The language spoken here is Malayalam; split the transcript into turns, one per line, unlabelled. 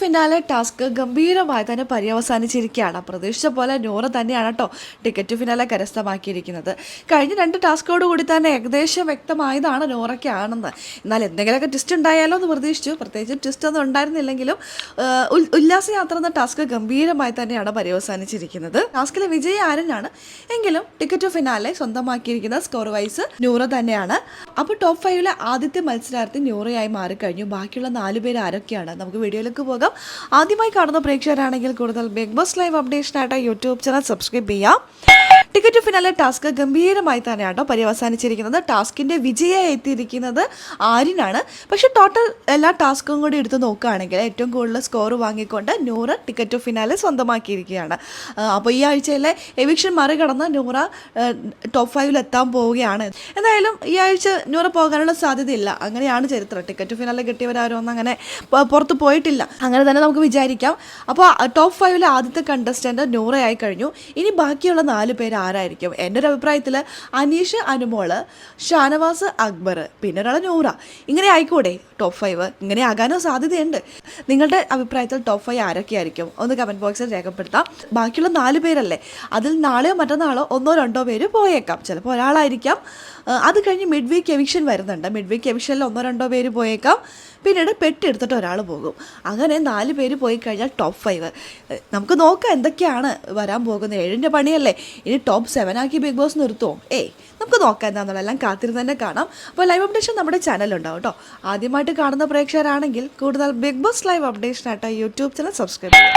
ഫിനാലെ ടാസ്ക് ഗംഭീരമായി തന്നെ പര്യവസാനിച്ചിരിക്കുകയാണ്. പ്രതീക്ഷിച്ച പോലെ നൂറ തന്നെയാണ് കേട്ടോ ടിക്കറ്റ് ഫിനാലെ കരസ്ഥമാക്കിയിരിക്കുന്നത്. കഴിഞ്ഞ രണ്ട് ടാസ്കോട് കൂടി തന്നെ ഏകദേശം വ്യക്തമായതാണ് നോറയ്ക്കാണെന്ന് എന്നാൽ എന്തെങ്കിലുമൊക്കെ ട്വിസ്റ്റ് ഉണ്ടായാലോ എന്ന് പ്രതീക്ഷിച്ചു. പ്രത്യേകിച്ച് ട്വിസ്റ്റ് ഒന്നും ഉണ്ടായിരുന്നില്ലെങ്കിലും ഉല്ലാസയാത്ര എന്ന ടാസ്ക് ഗംഭീരമായി തന്നെയാണ് പര്യവസാനിച്ചിരിക്കുന്നത്. ടാസ്കിലെ വിജയി ആരനാണ്? എങ്കിലും ടിക്കറ്റ് ഫിനാലെ സ്വന്തമാക്കിയിരിക്കുന്ന സ്കോർ വൈസ് നൂറ തന്നെയാണ്. അപ്പോൾ ടോപ്പ് ഫൈവിലെ ആദ്യത്തെ മത്സരാർത്ഥി നൂറയായി മാറിക്കഴിഞ്ഞു. ബാക്കിയുള്ള നാല് പേര് ആരൊക്കെയാണ്? നമുക്ക് വീഡിയോയിലേക്ക് ആദ്യമായി കാണുന്ന പ്രേക്ഷകരാണെങ്കിൽ കൂടുതൽ ബിഗ് ബോസ് ലൈവ് അപ്ഡേഷനായിട്ട് യൂട്യൂബ് ചാനൽ സബ്സ്ക്രൈബ് ചെയ്യാം. ടിക്കറ്റ് ഫിനാലെ ടാസ്ക് ഗംഭീരമായി തന്നെയാണ് കേട്ടോ പര്യവസാനിച്ചിരിക്കുന്നത്. ടാസ്കിന്റെ വിജയായി എത്തിയിരിക്കുന്നത് ആര്യനാണ്. പക്ഷേ ടോട്ടൽ എല്ലാ ടാസ്കും കൂടി എടുത്ത് നോക്കുകയാണെങ്കിൽ ഏറ്റവും കൂടുതൽ സ്കോർ വാങ്ങിക്കൊണ്ട് നൂറ് ടിക്കറ്റ് ഫിനാലെ സ്വന്തമാക്കിയിരിക്കുകയാണ്. അപ്പോൾ ഈ ആഴ്ചയിലെ എവിക്ഷൻ മറികടന്ന് നൂറ ടോപ്പ് ഫൈവിൽ എത്താൻ പോവുകയാണ്. എന്തായാലും ഈ ആഴ്ച നൂറ പോകാനുള്ള സാധ്യതയില്ല. അങ്ങനെയാണ് ചരിത്രം. ടിക്കറ്റ് ഫിനാലെ കിട്ടിയവരാരും ഒന്നും അങ്ങനെ പുറത്ത് പോയിട്ടില്ല. അങ്ങനെ തന്നെ നമുക്ക് വിചാരിക്കാം. അപ്പോൾ ടോപ്പ് ഫൈവിലെ ആദ്യത്തെ കണ്ടസ്റ്റന്റ് നൂറയായി കഴിഞ്ഞു. ഇനി ബാക്കിയുള്ള നാല് പേര് ആരായിരിക്കും എന്റെ ഒരു അഭിപ്രായത്തിൽ അനീഷ് അനുമോൾ ഷാനവാസ് അക്ബർ പിന്നെ ഒരാൾ നൂറ. ഇങ്ങനെ ആയിക്കൂടെ? ടോപ്പ് ഫൈവ് ഇങ്ങനെ ആകാനോ സാധ്യതയുണ്ട്. നിങ്ങളുടെ അഭിപ്രായത്തിൽ ടോപ്പ് ഫൈവ് ആരൊക്കെയായിരിക്കും? ഒന്ന് കമന്റ് ബോക്സിൽ രേഖപ്പെടുത്താം. ബാക്കിയുള്ള നാല് പേരല്ലേ? അതിൽ നാളെയോ മറ്റന്നാളോ ഒന്നോ രണ്ടോ പേര് പോയേക്കാം. ചിലപ്പോൾ ഒരാളായിരിക്കാം. അത് കഴിഞ്ഞ് മിഡ് വീക്ക് എവിക്ഷൻ വരുന്നുണ്ട്. മിഡ് വീക്ക് എവിക്ഷനിൽ ഒന്നോ രണ്ടോ പേര് പോയേക്കാം. പിന്നീട് പെട്ടെടുത്തിട്ട് ഒരാൾ പോകും. അങ്ങനെ നാല് പേര് പോയി കഴിഞ്ഞാൽ ടോപ്പ് ഫൈവ് നമുക്ക് നോക്കാം എന്തൊക്കെയാണ് വരാൻ പോകുന്നത്. ഏഴിന്റെ പണിയല്ലേ? ഇനി ടോപ്പ് സെവൻ ആക്കി ബിഗ് ബോസ് നിർത്തുമോ ഏയ് നമുക്ക് നോക്കാം എന്താണെന്നുള്ള എല്ലാം കാത്തിരുന്ന് തന്നെ കാണാം. അപ്പോൾ ലൈവ് അപ്ഡേഷൻ നമ്മുടെ ചാനലുണ്ടാവും കേട്ടോ ആദ്യമായിട്ട് കാണുന്ന പ്രേക്ഷകരാണെങ്കിൽ കൂടുതൽ ബിഗ് ബോസ് ലൈവ് അപ്ഡേഷനായിട്ട് യൂട്യൂബ് ചാനൽ സബ്സ്ക്രൈബ് ചെയ്യുക